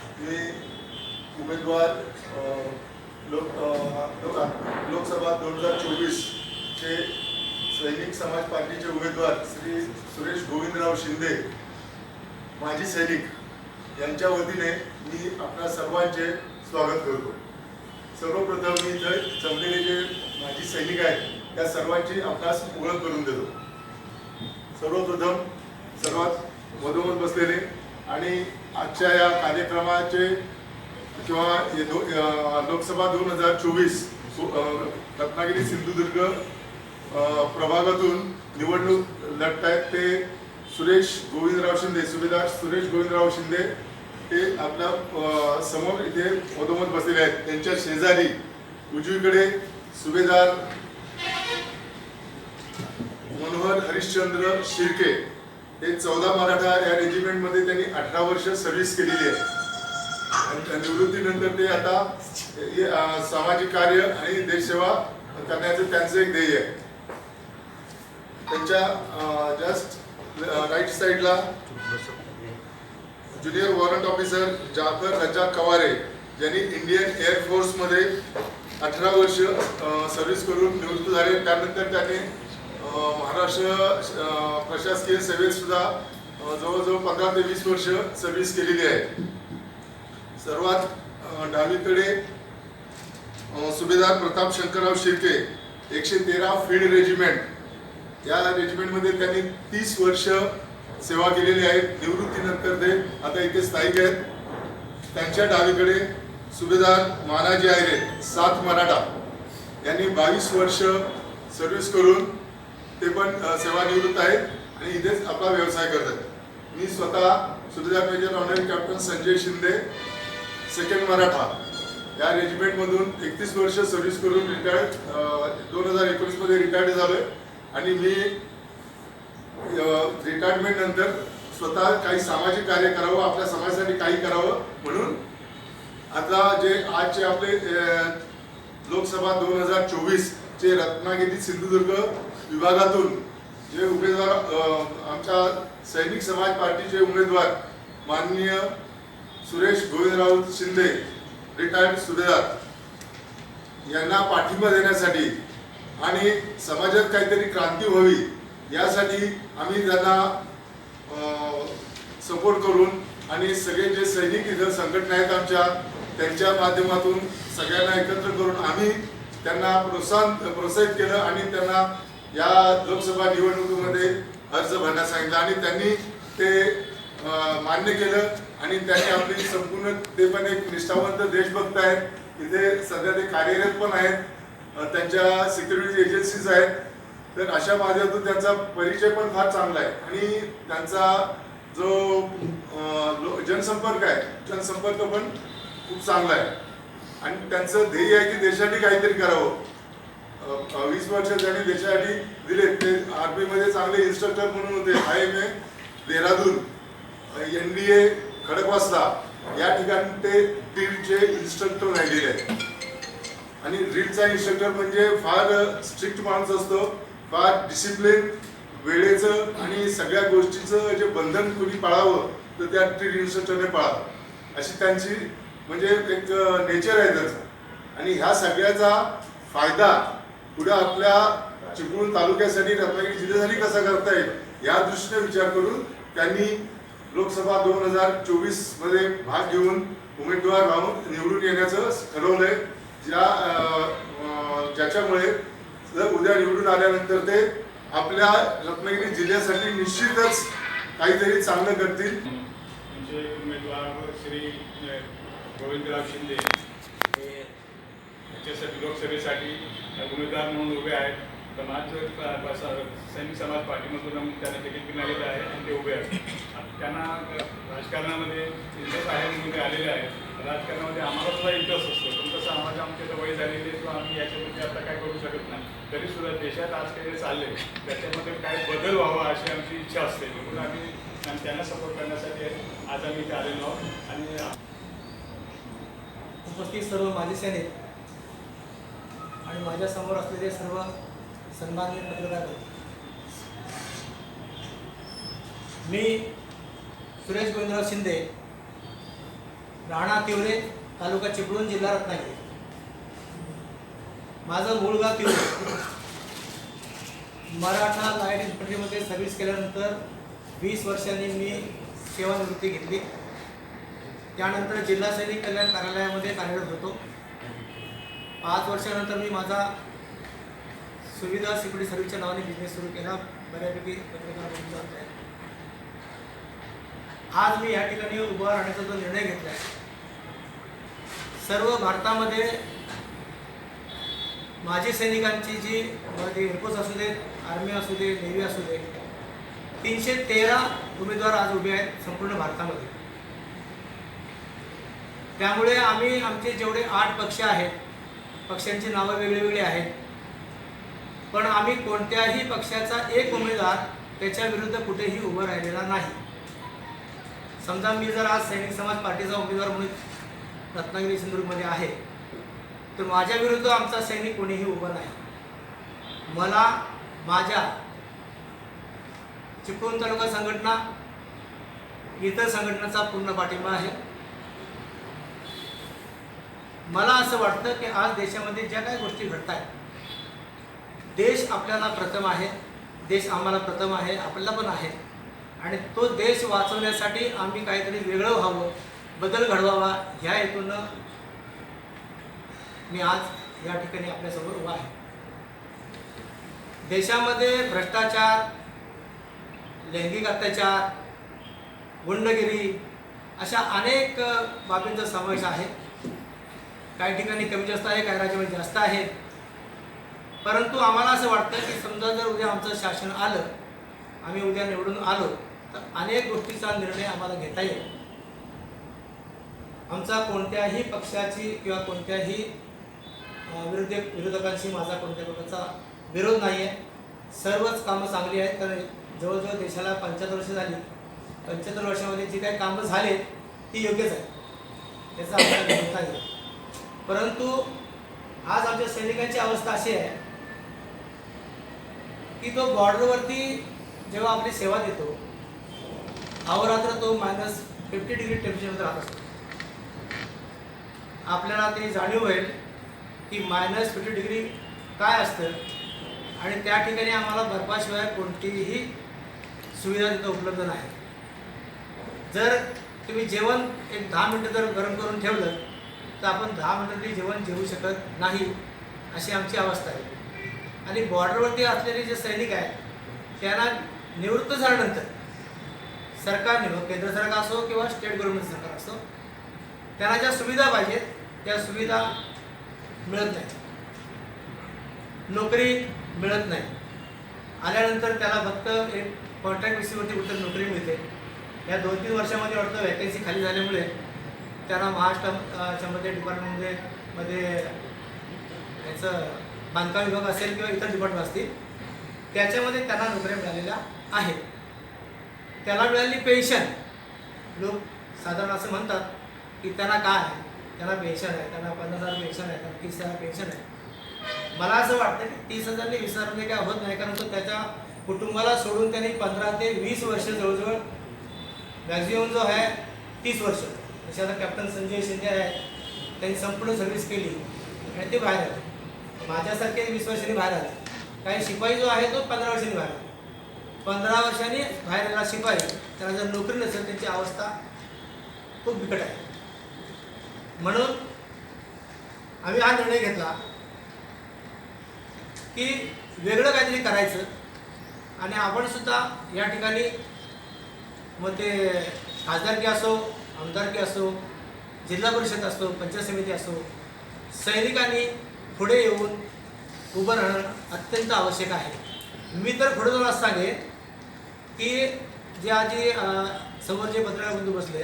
कॉन्फरन्समध्ये उमेदवार लोक लोकसभा दोन हजार चोवीसचे सैनिक समाज पार्टीचे उमेदवार श्री सुरेश गोविंदराव शिंदे माजी सैनिक यांच्या वतीने मी आपल्या सर्वांचे स्वागत करतो. सर्वप्रथम मी इथे जमलेले जे माजी सैनिक आहेत त्या सर्वांची आपणास ओळख करून देतो. सर्वप्रथम सर्वात मधोमध बसलेले आणि आजच्या या कार्यक्रमाचे किंवा लोकसभा दोन हजार चोवीस रत्नागिरी सिंधुदुर्ग प्रभागातून निवडणूक लढतायत ते सुरेश गोविंदराव शिंदे सुभेदार सुरेश गोविंदराव शिंदे ते आपल्यासमोर इथे मधोमध बसलेले आहेत. त्यांच्या शेजारी उजवीकडे सुभेदार मनोहर हरिश्चंद्र शिर्के हे चौदा मराठा या रेजिमेंटमध्ये त्यांनी अठरा वर्ष सर्व्हिस केलेली आहे. आणि निवृत्तीनंतर ते आता सामाजिक कार्य आणि देशसेवा करण्याचं त्यांचं एक ध्येय आहे. त्यांच्या जस्ट राईट साईडला junior warrant officer Jafar Raza Kaware ज्यांनी इंडियन एअरफोर्समध्ये अठरा वर्ष सर्व्हिस करून निवृत्त झाले. त्यानंतर त्यांनी महाराष्ट्र प्रशासकीय सेवेत सुद्धा जवळजवळ पंधरा ते वीस वर्ष सर्व्हिस केलेली आहे. सर्वात डावीकडे सुभेदार प्रताप शंकरराव शिर्के एकशे तेरा फील्ड रेजिमेंट या रेजिमेंटमध्ये त्यांनी तीस वर्ष सेवा केलेली आहे. निवृत्तीनंतर ते आता इथे स्थायिक आहेत. त्यांच्या डावीकडे सुभेदार मानाजी आयरे सात मराठा. यांनी बावीस वर्ष सर्व्हिस करून ते पण सेवानिवृत्त आहेत आणि इथेच आपला व्यवसाय करतात. मी स्वतः subedar major honorary captain Sanjay Shinde second Maratha. या रेजिमेंटमधून एकतीस वर्ष सर्व्हिस करून रिटायर्ड दोन हजार एकोणीसमध्ये रिटायर्ड झालोय. आणि मी रिटायरमेंट नंतर स्वतः काही सामाजिक कार्य करावं आपल्या समाजासाठी काही करावं म्हणून आता जे आजचे आपले लोकसभा दोन हजार चोवीस चे रत्नागिरी सिंधुदुर्ग विभागातून जे उमेदवार आमच्या सैनिक समाज पार्टीचे उमेदवार माननीय सुरेश गोविंदराव शिंदे रिटायर्ड सुभेदार यांना पाठिंबा देण्यासाठी आणि समाजात काहीतरी क्रांती व्हावी यासाठी आम्ही त्यांना सपोर्ट करून आणि सगळे जे सैनिक इथं संघटना आहेत आमच्या त्यांच्या माध्यमातून सगळ्यांना एकत्र करून आम्ही त्यांना प्रोत्साहन प्रोत्साहित केलं आणि त्यांना या लोकसभा निवडणुकीमध्ये अर्ज भरण्यास सांगितलं आणि त्यांनी ते मान्य केलं आणि त्यांनी आपली संपूर्ण ते पण एक निष्ठावंत देशभक्त आहेत. इथे सध्या ते कार्यरत पण आहेत. त्यांच्या सिक्युरिटी एजन्सीज आहेत. तर अशा माध्यमातून त्यांचा परिचय पण फार चांगला आहे. आणि त्यांचा जो जनसंपर्क आहे जनसंपर्क पण खूप चांगला आहे. आणि त्यांचं ध्येय आहे की देशासाठी काहीतरी करावं. वीस वर्ष त्यांनी देशासाठी दिले ते आर्मी मध्ये चांगले इन्स्ट्रक्टर म्हणून होते. I M A Dehradun. N D A Khadakwasla. या ठिकाणी ते ड्रिलचे इन्स्ट्रक्टर राहिलेले आहेत. आणि ड्रिलचा इन्स्ट्रक्टर म्हणजे फार स्ट्रिक्ट माणूस असतो. फार डिसिप्लिन वेळेचं आणि सगळ्या गोष्टीचं जे बंधन कोणी पाळावं तर त्या ड्रिल इन्स्ट्रक्टरने पाळावं. अशी त्यांची म्हणजे एक नेचर आहे त्याचं. आणि ह्या सगळ्याचा फायदा पुढे आपल्या चिपळूण तालुक्यासाठी रत्नागिरी जिल्ह्यासाठी कसा करता येईल या दृष्टीने विचार करून त्यांनी लोकसभा दोन हजार चोवीसमध्ये भाग घेऊन उमेदवार राहून निवडून येण्याचं ठरवलंय. ज्या ज्याच्यामुळे जर उद्या निवडून आल्यानंतर ते आपल्या रत्नागिरी जिल्ह्यासाठी निश्चितच काहीतरी चांगलं करतील. आमचे उमेदवार श्री गोविंदराव शिंदे. याच्यासाठी लोकसभेसाठी उमेदवार म्हणून उभे आहेत. तर माझं सैनिक समाज पार्टीमधून त्यांना तिकीट मिळालेलं आहे आणि ते उभे आहेत. त्यांना राजकारणामध्ये इंटरेस्ट आहे म्हणून ते आलेले आहेत. राजकारणामध्ये आम्हाला सुद्धा इंटरेस्ट असतो. पण तसं आम्हाला आमच्या वय झालेली आहे किंवा आम्ही याच्यामध्ये आता काय करू शकत नाही. तरी सुद्धा देशात आज काही चालले त्याच्यामध्ये काय बदल व्हावा अशी आमची इच्छा असते. म्हणून आम्ही त्यांना सपोर्ट करण्यासाठी आज आम्ही इथे आलेलो आहोत. आणि उपस्थित सर्व माझे सैनिक आणि माझ्यासमोर असलेले सर्व सन्माननीय पत्रकार मी सुरेश गोविंदराव शिंदे राणा तिवरे तालुका चिपळूण जिल्हा रत्नागिरी. माझं मूळ गाव तिवरे. मराठा लाइट इन्फंट्रीमध्ये सर्व्हिस केल्यानंतर वीस वर्षांनी मी सेवानिवृत्ती घेतली. त्यानंतर जिल्हा सैनिक कल्याण कार्यालयामध्ये कार्यरत होतो. पाच वर्षानंतर मी माझा सुविधा सिक्युरिटी सर्व्हिसच्या नावाने बिझनेस सुरू केला. बऱ्यापैकी पत्रकार जात आहे. आज मी या ठिकाणी उभा राहण्याचा जो निर्णय घेतला आहे सर्व भारतामध्ये माजी सैनिकांची जी ती एअरफोर्स असू दे आर्मी असू दे नेव्ही असू दे तीनशे तेरा उमेदवार आज उभे आहेत संपूर्ण भारतामध्ये. त्यामुळे आम्ही आमचे जेवढे आठ पक्ष आहेत पक्षांची नावं वेगळी वेगळी आहेत. पण आम्ही कोणत्याही पक्षाचा एक उमेदवार त्याच्या विरुद्ध कुठेही उभं राहिलेला नाही. समजा मी जर आज सैनिक समाज पार्टीचा उमेदवार म्हणून रत्नागिरी सिंधुदुर्गमध्ये आहे तर माझ्या विरुद्ध आमचा सैनिक कोणीही उभं नाही. मला माझ्या चिपळूण तालुका संघटना इतर संघटनाचा पूर्ण पाठिंबा आहे. मला असं वाटतं की आज देशामध्ये ज्या काही गोष्टी घडत आहेत देश आपल्याला प्रथम आहे देश आम्हाला प्रथम आहे आपल्याला पण आहे. आणि तो देश वाचवण्यासाठी आम्ही काहीतरी वेगळं व्हावं बदल घडवावा ह्या हेतूनं मी आज या ठिकाणी आपल्यासमोर उभा आहे. देशामध्ये भ्रष्टाचार लैंगिक अत्याचार गुंडगिरी अशा अनेक बाबींचा समावेश आहे. काही ठिकाणी कमी जास्त आहे काही राज्यामध्ये जास्त आहे. परंतु आम्हाला असं वाटतं की समजा जर उद्या आमचं शासन आलं आम्ही उद्या निवडून आलो तर अनेक गोष्टीचा निर्णय आम्हाला घेता येईल. आमचा कोणत्याही पक्षाची किंवा कोणत्याही अ, विरोधी विरोधकांशी माझा कोणत्या प्रकारचा विरोध नाही आहे सर्वच कामं चांगली आहेत कारण जवळजवळ देशाला पंच्याहत्तर वर्ष झाली. पंच्याहत्तर वर्षामध्ये जी काही कामं झाले ती योग्यच आहे त्याचा आपल्याला घेता येईल परंतु आज आमच्या सैनिकांची अवस्था अशी आहे की तो बॉर्डरवरती जेव्हा आपली सेवा देतो अहोरात्र तो मायनस फिफ्टी डिग्री टेम्परेचरमध्ये राहत असतो. आपल्याला ते जाणीव होईल की मायनस फिफ्टी डिग्री काय असतं आणि त्या ठिकाणी आम्हाला बर्फाशिवाय कोणतीही सुविधा तिथं उपलब्ध नाही. जर तुम्ही जेवण एक दहा मिनटं जर गरम करून ठेवलं तर आपण दहा मिनटं जेवण जेवू शकत नाही अशी आमची अवस्था आहे. आणि बॉर्डरवरती असलेले जे सैनिक आहेत त्यांना निवृत्त झाल्यानंतर सरकारने मग केंद्र सरकार असो किंवा स्टेट गव्हर्नमेंट सरकार असो त्यांना ज्या सुविधा पाहिजेत त्या सुविधा मिळत नाही नोकरी मिळत नाही. आल्यानंतर त्याला फक्त एक कॉन्ट्रॅक्ट बेसिसवरती कुठं नोकरी मिळते. या दोन तीन वर्षामध्ये वाटतं वॅकन्सी खाली झाल्यामुळे त्यांना महाराष्ट्रामध्ये डिपार्टमेंटमध्ये मध्ये याचं बांधकाम विभाग असेल किंवा इतर डिपार्टमेंट असतील त्याच्यामध्ये त्यांना नोकऱ्या मिळालेल्या आहेत त्याला मिळालेली पेन्शन लोक साधारण असं म्हणतात की त्यांना काय आहे? त्यांना पेन्शन आहे त्यांना पन्नास हजार पेन्शन आहे त्यांना तीस हजार पेन्शन आहे. मला असं वाटतं की तीस हजारने वीस हजारमध्ये काय होत नाही कारण तो त्याच्या कुटुंबाला सोडून त्यांनी पंधरा ते वीस वर्ष जवळजवळ मॅक्झिमम जो आहे तीस वर्ष. जसे आता कॅप्टन संजय शिंदे आहेत. त्यांनी संपूर्ण सर्व्हिस केली. आणि ते बाहेर आले. माझ्यासारखे वीस वर्षांनी बाहेर आले. काही शिपाई जो आहे तो पंधरा वर्षांनी बाहेर आला. पंधरा वर्षांनी बाहेर आला शिपाई त्याला जर नोकरी नसेल त्यांची अवस्था खूप बिकट आहे. म्हणून आम्ही हा निर्णय घेतला की वेगळं काहीतरी करायचं. आणि आपण सुद्धा या ठिकाणी मग ते खासदारकी असो आमदारकी असो जिल्हा परिषद असो पंचायत समिती असो सैनिकांनी पुढे येऊन उभं राहणं अत्यंत आवश्यक आहे. मी तर पुढे जाऊन असं सांगेन की जे आधी समोर जे पत्रकार बंधू बसले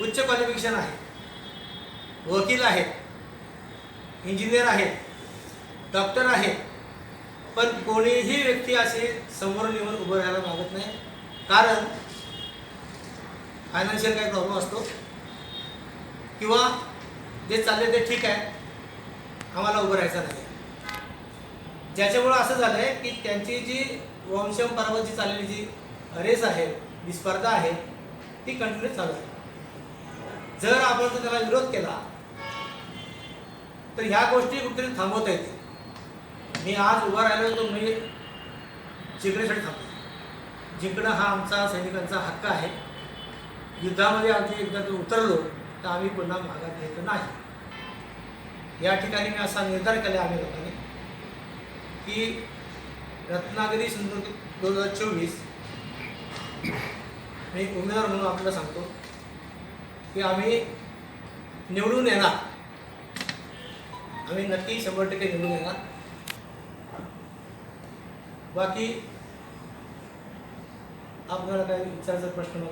उच्च क्वालिफिकेशन आहे वकील आहेत इंजिनियर आहेत डॉक्टर आहेत पण कोणीही व्यक्ती असे समोर येऊन उभं राहायला मागत नाही. कारण फायनान्शियल काही प्रॉब्लेम असतो. किंवा जे चालले ते ठीक आहे. आम्हाला उभं राहायचं नाही. ज्याच्यामुळं असं झालं आहे की त्यांची जी वंशम जी चाललेली जी रेस आहे जी स्पर्धा आहे ती कंटिन्यू चालू आहे. जर आपण जर त्याला विरोध केला तर ह्या गोष्टी कुठेतरी थांबवता येते मी आज उभा राहिलो तो मी जिंकण्यासाठी थांबतो जिंकणं हा आमचा सैनिकांचा हक्क आहे. युद्धामध्ये आधी एकदा जर उतरलो तर आम्ही पुन्हा मागात घ्यायचं नाही. या ठिकाणी मी असा निर्धार केला आम्ही लोकांनी की रत्नागिरी सिंधुदुर्ग दोन हजार चोवीस मी उमेदवार म्हणून आपल्याला सांगतो की आम्ही निवडून येणार. आम्ही नक्की शंभर टक्के निवडून येणार. बाकी आपल्याला काही विचारायचा प्रश्न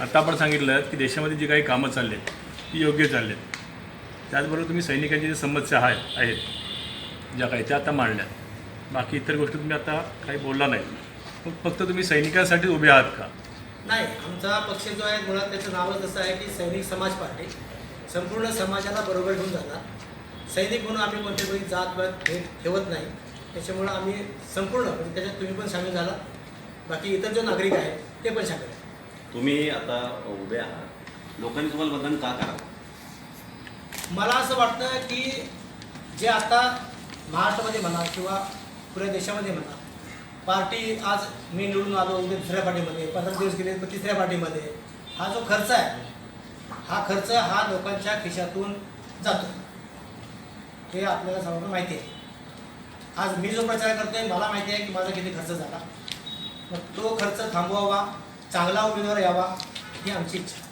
आता आपण सांगितलं की देशामध्ये जी काही कामं चालली आहेत ती योग्य चालली आहेत. त्याचबरोबर तुम्ही सैनिकांची जी समस्या आहेत आहेत ज्या काही त्या आता मांडल्या. बाकी इतर गोष्टी तुम्ही आता काही बोलला नाही. मग फक्त तुम्ही सैनिकांसाठी उभे आहात का? नाही आमचा पक्ष जो आहे मुळात त्याचं नावच असं आहे की सैनिक समाज पार्टी. संपूर्ण समाजाला बरोबर घेऊन जातात. सैनिक म्हणून आम्ही कोणत्या कोणी जात पात भेद ठेवत नाही. त्याच्यामुळं आम्ही संपूर्ण म्हणजे त्याच्यात तुम्ही पण सामील झाला बाकी इतर जो नागरिक आहेत ते पण आहेत. तुम्ही आता उभे आहात. लोकांनी तुम्हाला मतदान का करावं? मला असं वाटतं की जे आता महाराष्ट्रामध्ये म्हणा किंवा पुऱ्या देशामध्ये म्हणा पार्टी आज मी निवडून आलो उद्या दुसऱ्या पार्टीमध्ये पंधरा दिवस गेले तर तिसऱ्या पार्टीमध्ये हा जो खर्च आहे हा खर्च हा लोकांच्या खिशातून जातो. हे आपल्याला सर्वांना माहिती आहे. आज मी जो प्रचार करतोय मला माहिती आहे की माझा किती खर्च झाला. मग तो खर्च थांबवावा चांगला उमेदवार यावा ही आमची इच्छा.